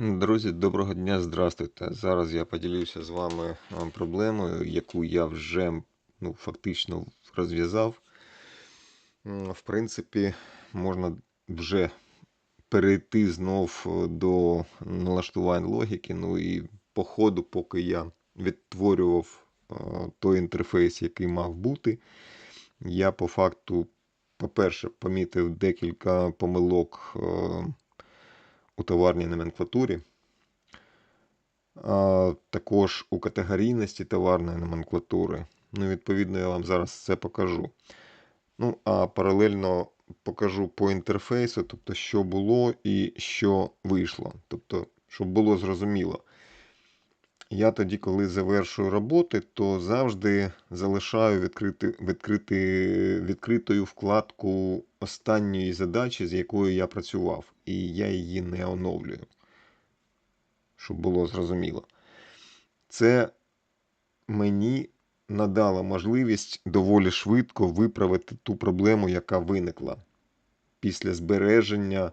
Друзі, доброго дня, здравствуйте. Зараз я поділюся з вами проблемою, яку я вже ну, фактично розв'язав. В принципі, можна вже перейти знов е, до налаштувань логіки. Ну і по ходу, поки я відтворював е, той інтерфейс, який мав бути, я по факту, по-перше, помітив декілька помилок. У товарній номенклатурі, а також у категорійності товарної номенклатури. Ну, відповідно, я вам зараз це покажу. Ну, а паралельно покажу по інтерфейсу, тобто, що було і що вийшло. Тобто, щоб було зрозуміло. Я тоді, коли завершую роботи, то завжди залишаю відкрити, відкрити, відкритою вкладку останньої задачі, з якою я працював, і я її не оновлюю. Щоб було зрозуміло. Це мені надало можливість доволі швидко виправити ту проблему, яка виникла після збереження,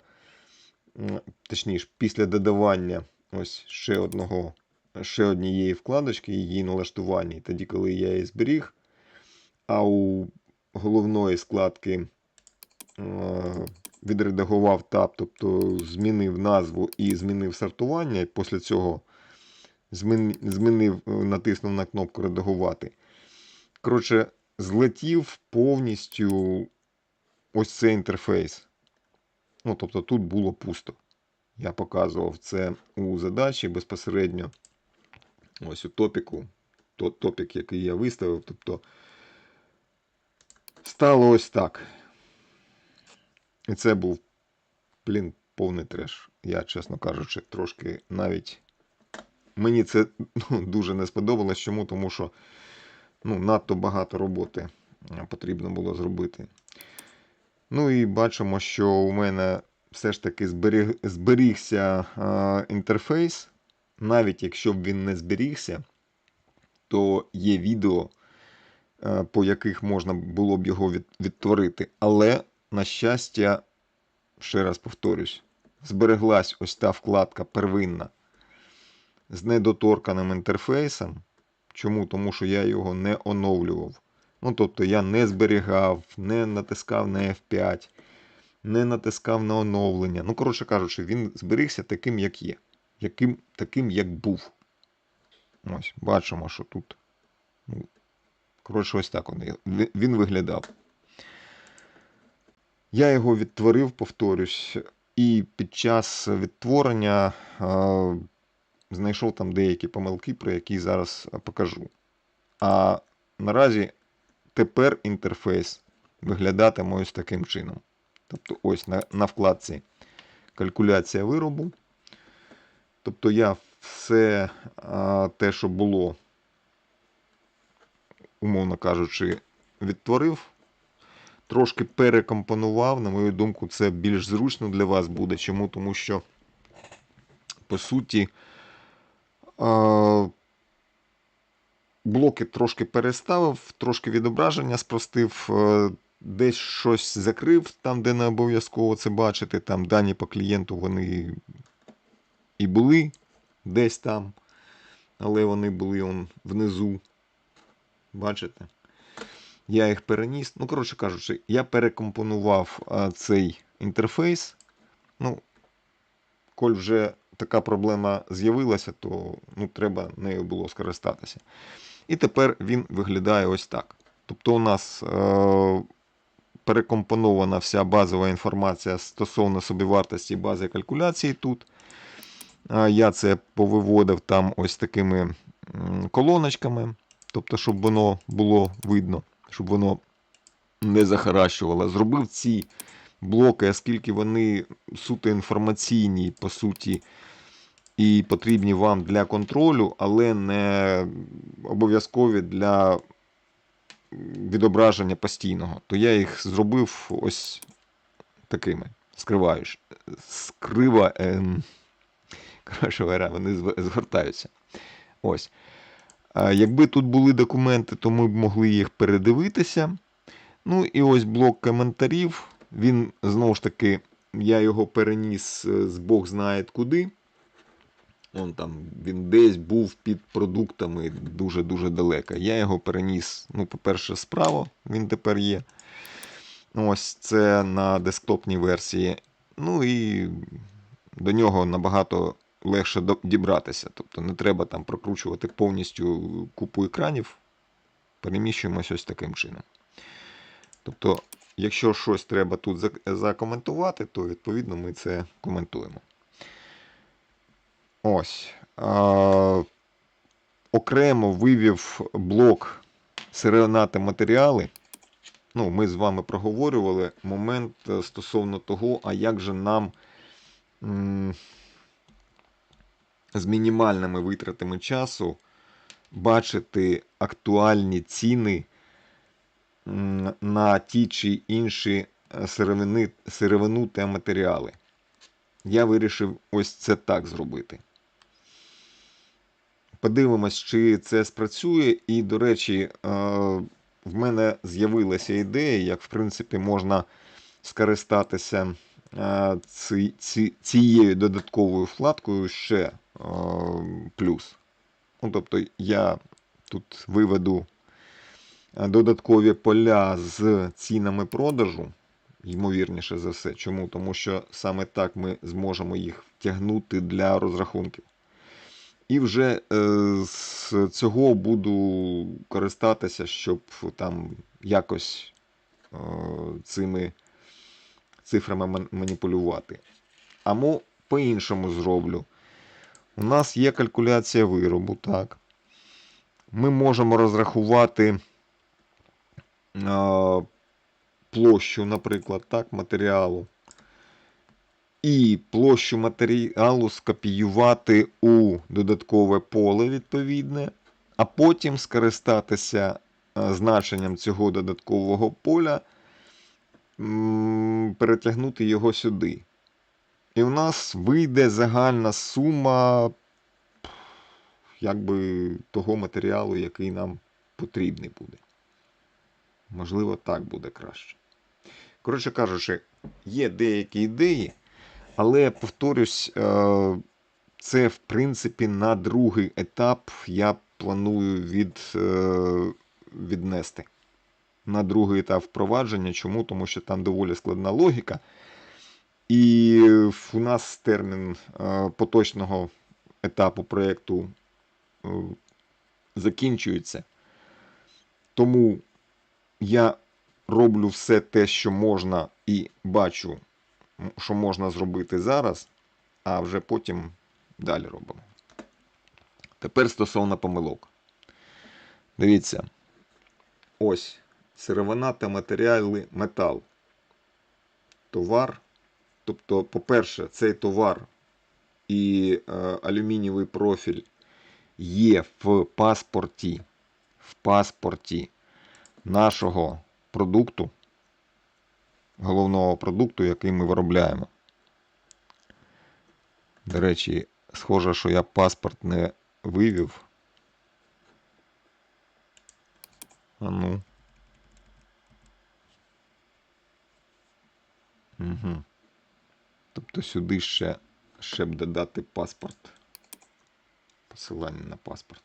точніше, після додавання ось ще одного ще однієї вкладочки, її налаштування. І тоді, коли я її зберіг, а у головної складки е, відредагував таб, тобто змінив назву і змінив сортування, і після цього змінив, е, натиснув на кнопку редагувати. Коротше, злетів повністю ось цей інтерфейс. Ну, тобто тут було пусто. Я показував це у задачі безпосередньо ось у топіку, то, топік, який я виставив. Тобто стало ось так. І це був, блін, повний треш. Я, чесно кажучи, трошки навіть. Мені це ну, дуже не сподобалось. Чому? Тому що ну, надто багато роботи е, потрібно було зробити. Ну і бачимо, що у мене все ж таки зберіг, зберігся е, інтерфейс. Навіть якщо б він не зберігся, то є відео, е, по яких можна було б його відтворити. Але, на щастя, ще раз повторюсь, збереглась ось та вкладка первинна з недоторканим інтерфейсом. Чому? Тому що я його не оновлював. Ну, тобто я не зберігав, не натискав на F5, не натискав на оновлення. Ну, коротше кажучи, він зберігся таким, як є. Яким, таким, як був. Ось, бачимо, що тут. Ну, коротше, ось так він, він виглядав. Я його відтворив, повторюсь, і під час відтворення е, знайшов там деякі помилки, про які зараз покажу. А наразі тепер інтерфейс виглядатиме ось таким чином. Тобто, ось на, на вкладці калькуляція виробу. Тобто я все те, що було, умовно кажучи, відтворив. Трошки перекомпонував. На мою думку, це більш зручно для вас буде. Чому? Тому що, по суті, блоки трошки переставив, трошки відображення спростив, е, десь щось закрив, там, де не обов'язково це бачити. Там дані по клієнту вони і були десь там, але вони були он внизу. Бачите? Я їх переніс. Ну, коротше кажучи, я перекомпонував а, цей інтерфейс. Ну, коль вже така проблема з'явилася, то ну, треба нею було скористатися. І тепер він виглядає ось так. Тобто, у нас е- перекомпонована вся базова інформація стосовно собівартості бази калькуляції тут. Я це повиводив там ось такими колоночками, тобто, щоб воно було видно, щоб воно не захаращувало. Зробив ці блоки, оскільки вони суто інформаційні, по суті, і потрібні вам для контролю, але не обов'язкові для відображення постійного. То я їх зробив ось такими. Скриваєш. Скрива. Ем... Коротше говоря, вони згортаються. Ось. Якби тут були документи, то ми б могли їх передивитися. Ну і ось блок коментарів. Він знову ж таки, я його переніс е, з Бог знає куди. Он там, він десь був під продуктами дуже-дуже далеко. Я його переніс, ну, по-перше, справа, він тепер є. Ось це на десктопній версії. Ну і до нього набагато легше дібратися. Тобто не треба там прокручувати повністю купу екранів. Переміщуємось ось таким чином. Тобто, якщо щось треба тут закоментувати, то відповідно ми це коментуємо. Ось. А, окремо вивів блок сиренати матеріали. Ну, ми з вами проговорювали момент е, стосовно того, а як же нам з мінімальними витратами часу бачити актуальні ціни на ті чи інші е, сировини, сировину та матеріали. Я вирішив ось це так зробити. Подивимось, чи це спрацює. І, до речі, е, в мене з'явилася ідея, як в принципі можна скористатися е, ці, ці, цією додатковою вкладкою ще плюс. Ну, тобто я тут виведу е, додаткові поля з цінами продажу, ймовірніше за все. Чому? Тому що саме так ми зможемо їх втягнути для розрахунків. І вже е, з цього буду користатися, щоб там якось е, цими цифрами маніпулювати. Або по-іншому зроблю. У нас є калькуляція виробу, так. Ми можемо розрахувати площу, наприклад, так, матеріалу. І площу матеріалу скопіювати у додаткове поле відповідне, а потім скористатися значенням цього додаткового поля, перетягнути його сюди. І у нас вийде загальна сума якби, того матеріалу, який нам потрібний буде. Можливо, так буде краще. Коротше кажучи, є деякі ідеї. Але повторюсь, е, це в принципі на другий етап я планую від, е, віднести. На другий етап впровадження. Чому? Тому що там доволі складна логіка. І у нас термін е, поточного етапу проєкту е, закінчується. Тому я роблю все те, що можна, і бачу що можна зробити зараз, а вже потім далі робимо. Тепер стосовно помилок. Дивіться. Ось сировина та матеріали метал. Товар. Тобто, по-перше, цей товар і е, алюмінієвий профіль є в паспорті, в паспорті нашого продукту головного продукту, який ми виробляємо. До речі, схоже, що я паспорт не вивів. А ну. Угу. Тобто сюди ще, ще б додати паспорт. Посилання на паспорт.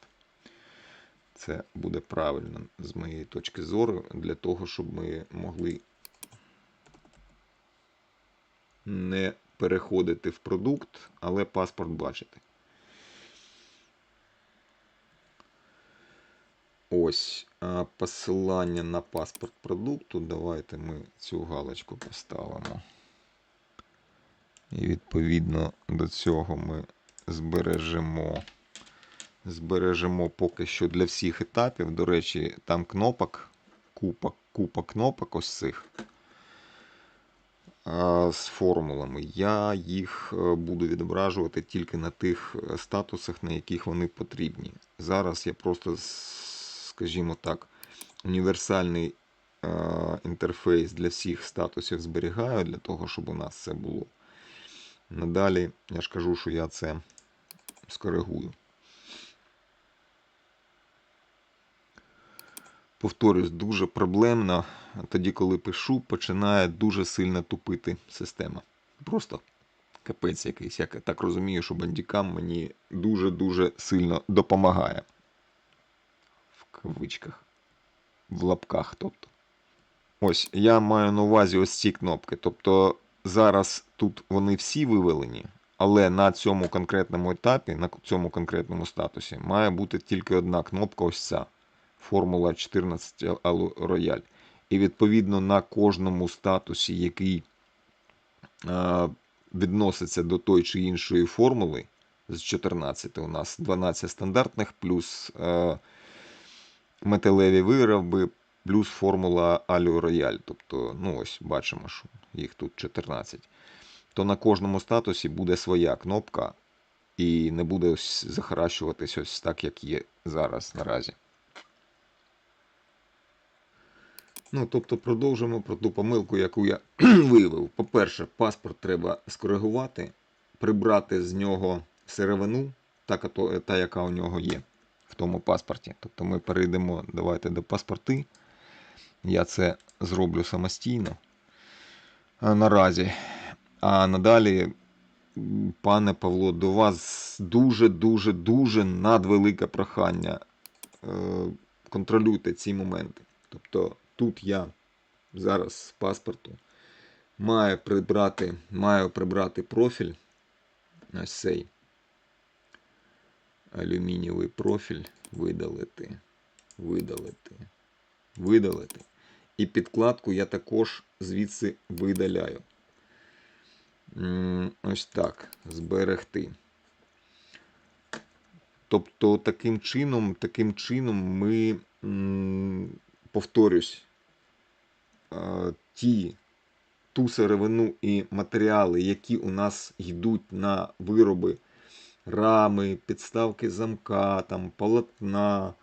Це буде правильно з моєї точки зору, для того, щоб ми могли не переходити в продукт, але паспорт бачити. Ось посилання на паспорт продукту. Давайте ми цю галочку поставимо. І відповідно до цього ми збережемо. Збережемо поки що для всіх етапів. До речі, там кнопок, купа, купа кнопок ось цих з формулами. Я їх е, буду відображувати тільки на тих е, статусах, на яких вони потрібні. Зараз я просто, скажімо так, універсальний е, інтерфейс для всіх статусів зберігаю, для того, щоб у нас це було. Надалі я ж кажу, що я це скоригую. Повторюсь, дуже проблемно. Тоді, коли пишу, починає дуже сильно тупити система. Просто капець якийсь. Я так розумію, що бандікам мені дуже-дуже сильно допомагає. В кавичках. В лапках, тобто. Ось, я маю на увазі ось ці кнопки. Тобто зараз тут вони всі вивелені, але на цьому конкретному етапі, на цьому конкретному статусі, має бути тільки одна кнопка ось ця. Формула 14 Royal. І відповідно на кожному статусі, який е, відноситься до той чи іншої формули, з 14 у нас 12 стандартних, плюс е, металеві вироби, плюс формула Алю Рояль. Тобто, ну ось бачимо, що їх тут 14. То на кожному статусі буде своя кнопка, і не буде ось захаращуватись ось так, як є зараз наразі. Ну, тобто продовжимо про ту помилку, яку я виявив. По-перше, паспорт треба скоригувати, прибрати з нього сировину, та, яка у нього є в тому паспорті. Тобто ми перейдемо, давайте до паспорти. Я це зроблю самостійно наразі. А надалі, пане Павло, до вас дуже-дуже дуже надвелике прохання. Е, контролюйте ці моменти. Тобто тут я зараз з паспорту маю прибрати, маю прибрати профіль. Ось цей алюмінієвий профіль видалити, видалити, видалити. І підкладку я також звідси видаляю. Ось так, зберегти. Тобто, таким чином, таким чином ми, повторюсь, ті, ту сировину і матеріали, які у нас йдуть на вироби рами, підставки замка, там, полотна,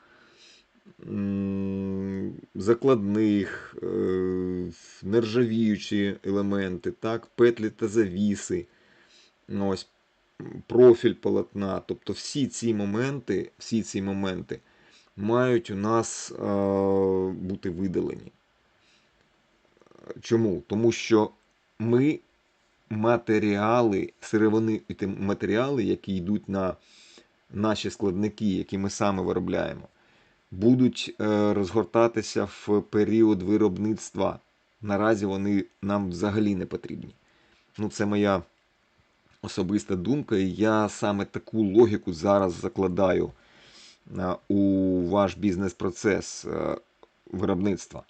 закладних, е, нержавіючі елементи, так, петлі та завіси, ось, профіль полотна. Тобто всі ці моменти, всі ці моменти мають у нас бути видалені. Чому? Тому що ми матеріали, сировини матеріали, які йдуть на наші складники, які ми саме виробляємо, будуть е, розгортатися в період виробництва. Наразі вони нам взагалі не потрібні. Ну, Це моя особиста думка, і я саме таку логіку зараз закладаю е, у ваш бізнес-процес е, виробництва.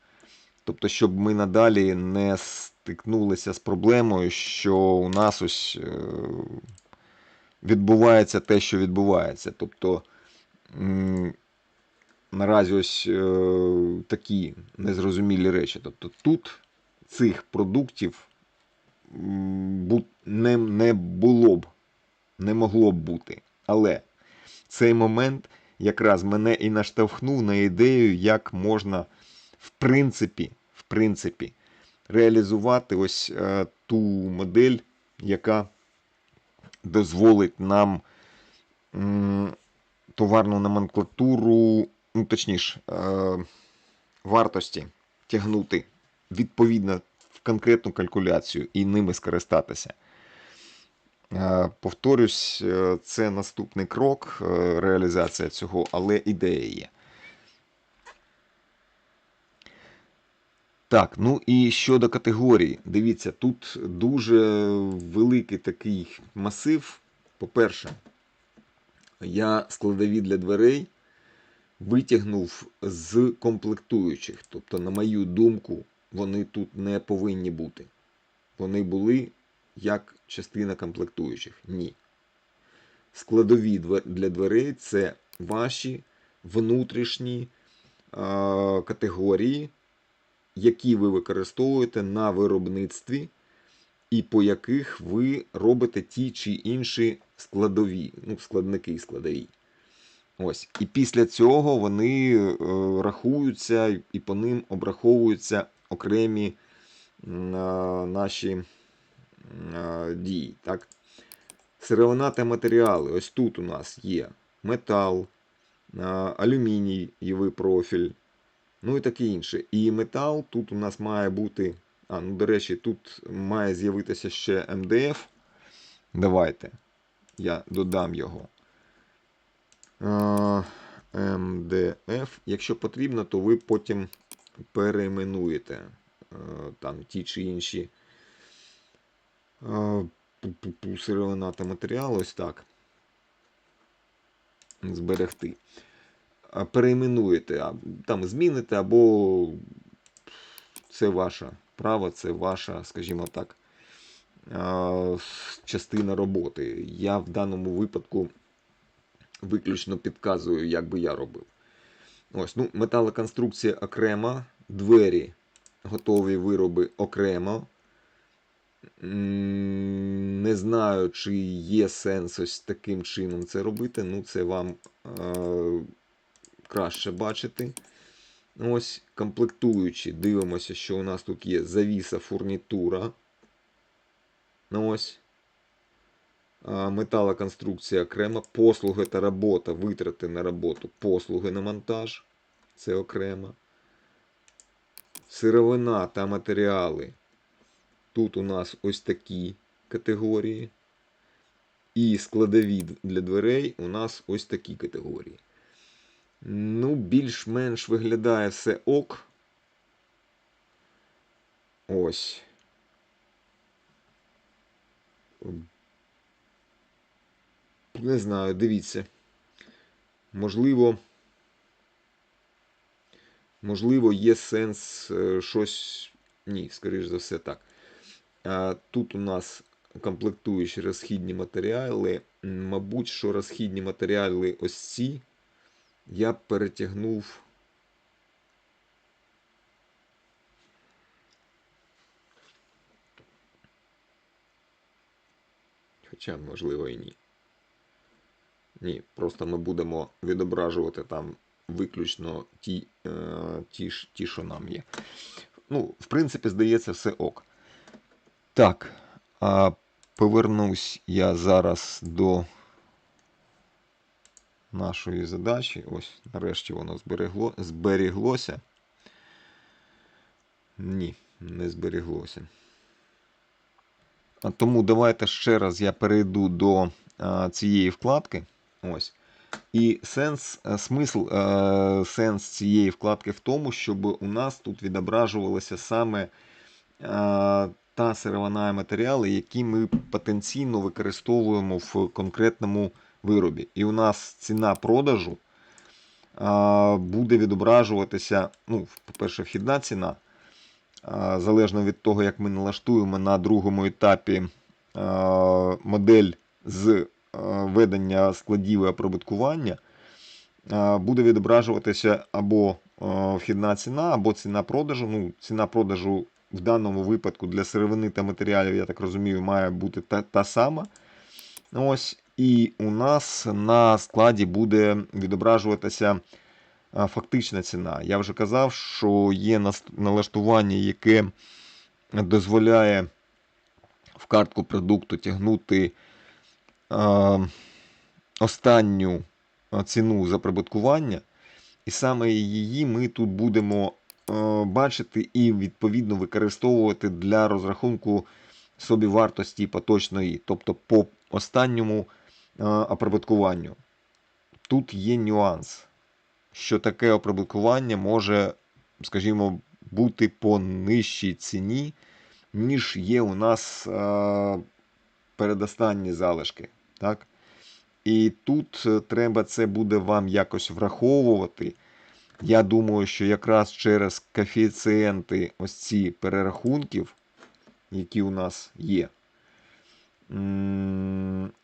Тобто, щоб ми надалі не стикнулися з проблемою, що у нас ось відбувається те, що відбувається. Тобто наразі ось е, такі незрозумілі речі. Тобто тут цих продуктів не, не було б, не могло б бути. Але цей момент якраз мене і наштовхнув на ідею, як можна в принципі, в принципі реалізувати ось е, ту модель, яка дозволить нам товарну номенклатуру ну точніше, е, вартості тягнути відповідно в конкретну калькуляцію і ними скористатися. Е, повторюсь, е, це наступний крок, реалізація цього, але ідея є. Так, ну і щодо категорії, дивіться, тут дуже великий такий масив. По-перше, я складові для дверей витягнув з комплектуючих. Тобто, на мою думку, вони тут не повинні бути. Вони були як частина комплектуючих. Ні. Складові для дверей це ваші внутрішні а, категорії, які ви використовуєте на виробництві, і по яких ви робите ті чи інші складові, ну, складники складові. Ось. І після цього вони е, рахуються і по ним обраховуються окремі е, наші е, дії. Так? Сировина та матеріали. Ось тут у нас є метал, алюмінієвий профіль, ну і таке інше. І метал тут у нас має бути. А, ну, до речі, тут має з'явитися ще МДФ. Давайте. Я додам його. А, MDF. Якщо потрібно, то ви потім перейменуєте е, там ті чи інші сировина та матеріал. Ось так. Зберегти. Перейменуєте, там зміните, або це ваше право, це ваша, скажімо так, частина роботи. Я в даному випадку виключно підказую, як би я робив. Ось, ну, металоконструкція окрема, двері, готові вироби окремо. Не знаю, чи є сенс ось таким чином це робити. Ну, це вам е, краще бачити. Ось комплектуючі. Дивимося, що у нас тут є завіса фурнітура. Ну, ось. Металоконструкція окремо. Послуги та робота. Витрати на роботу. Послуги на монтаж. Це окремо. Сировина та матеріали. Тут у нас ось такі категорії. І складові для дверей у нас ось такі категорії. Ну, більш-менш виглядає все ок. Ось. Не знаю, дивіться. Можливо. Можливо, є сенс е, щось. Ні, скоріш за все так. Тут у нас комплектуючі розхідні матеріали. Мабуть, що розхідні матеріали ось ці я перетягнув. Хоча, можливо, і ні. Ні, просто ми будемо відображувати там виключно ті, е, ті, ті, що нам є. Ну, в принципі, здається, все ок. Так, а повернусь я зараз до нашої задачі. Ось, нарешті воно зберегло, зберіглося. Ні, не зберіглося. А Тому давайте ще раз я перейду до а, цієї вкладки. Ось. І сенс, е, смисл, е, сенс цієї вкладки в тому, щоб у нас тут відображувалися саме е, та сировина матеріали, які ми потенційно використовуємо в конкретному виробі. І у нас ціна продажу буде відображуватися, ну, по-перше, вхідна ціна. Залежно від того, як ми налаштуємо на другому етапі модель з ведення складів і оприбуткування, буде відображуватися або вхідна ціна, або ціна продажу. Ну, Ціна продажу в даному випадку для сировини та матеріалів, я так розумію, має бути та, та сама. Ось, І у нас на складі буде відображуватися фактична ціна. Я вже казав, що є налаштування, яке дозволяє в картку продукту тягнути останню ціну за прибуткування. І саме її ми тут будемо бачити і відповідно використовувати для розрахунку собівартості поточної, тобто по останньому оприбуткуванню. Тут є нюанс, що таке оприбуткування може, скажімо, бути по нижчій ціні, ніж є у нас передостанні залишки. Так? І тут е, треба це буде вам якось враховувати. Я думаю, що якраз через коефіцієнти ось ці перерахунків, які у нас є.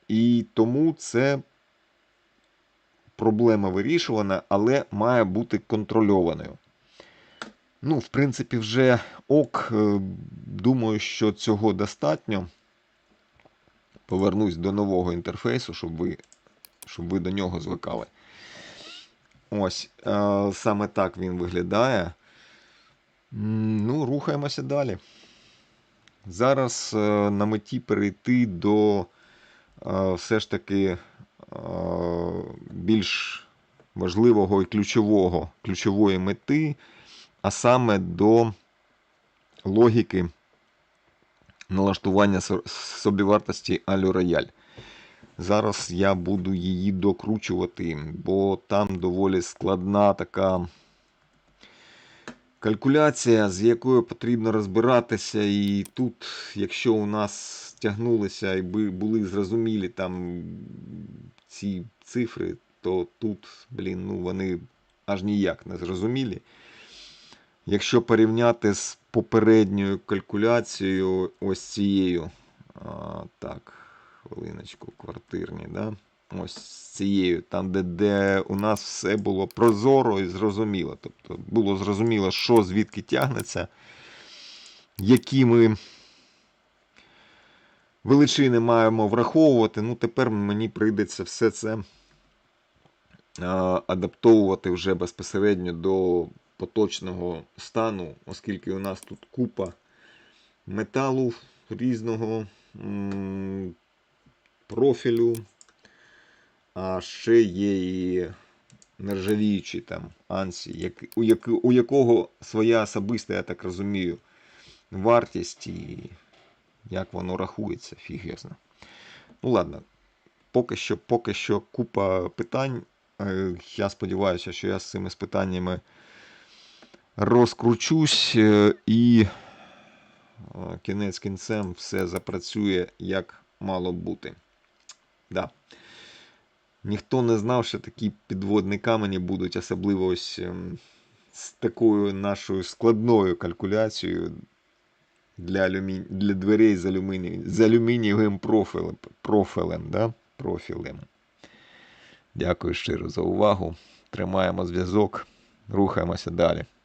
І тому це проблема вирішувана, але має бути контрольованою. Ну, в принципі, вже ок. е, Думаю, що цього достатньо. Повернусь до нового інтерфейсу, щоб ви, щоб ви до нього звикали. Ось, е, саме так він виглядає. Ну, рухаємося далі. Зараз е, на меті перейти до е, все ж таки більш важливого і ключового, ключової мети, а саме до логіки налаштування собівартості Алю Рояль. Зараз я буду її докручувати, бо там доволі складна така калькуляція, з якою потрібно розбиратися. І тут, якщо у нас тягнулися і були зрозумілі там ці цифри, то тут, блін, ну вони аж ніяк не зрозумілі. Якщо порівняти з попередньою калькуляцією, ось цією, а, так, хвилиночку, квартирні, да? ось цією, там, де, де у нас все було прозоро і зрозуміло. Тобто було зрозуміло, що звідки тягнеться, які ми величини маємо враховувати. Ну, тепер мені прийдеться все це адаптовувати вже безпосередньо до поточного стану, оскільки у нас тут купа металу різного профілю, а ще є і нержавіючий там ансі, як, у, як, у якого своя особиста, я так розумію, вартість і як воно рахується, фіг ясно. Ну ладно, поки що, поки що купа питань. Е, Я сподіваюся, що я з цими питаннями розкручусь е, і е, кінець кінцем все запрацює як мало бути. Да. Ніхто не знав, що такі підводні камені будуть, особливо ось ем, з такою нашою складною калькуляцією для, алюмі... для дверей з, алюміні... з алюмінієвим профілем. профілем, да? профілем. Дякую щиро за увагу. Тримаємо зв'язок, рухаємося далі.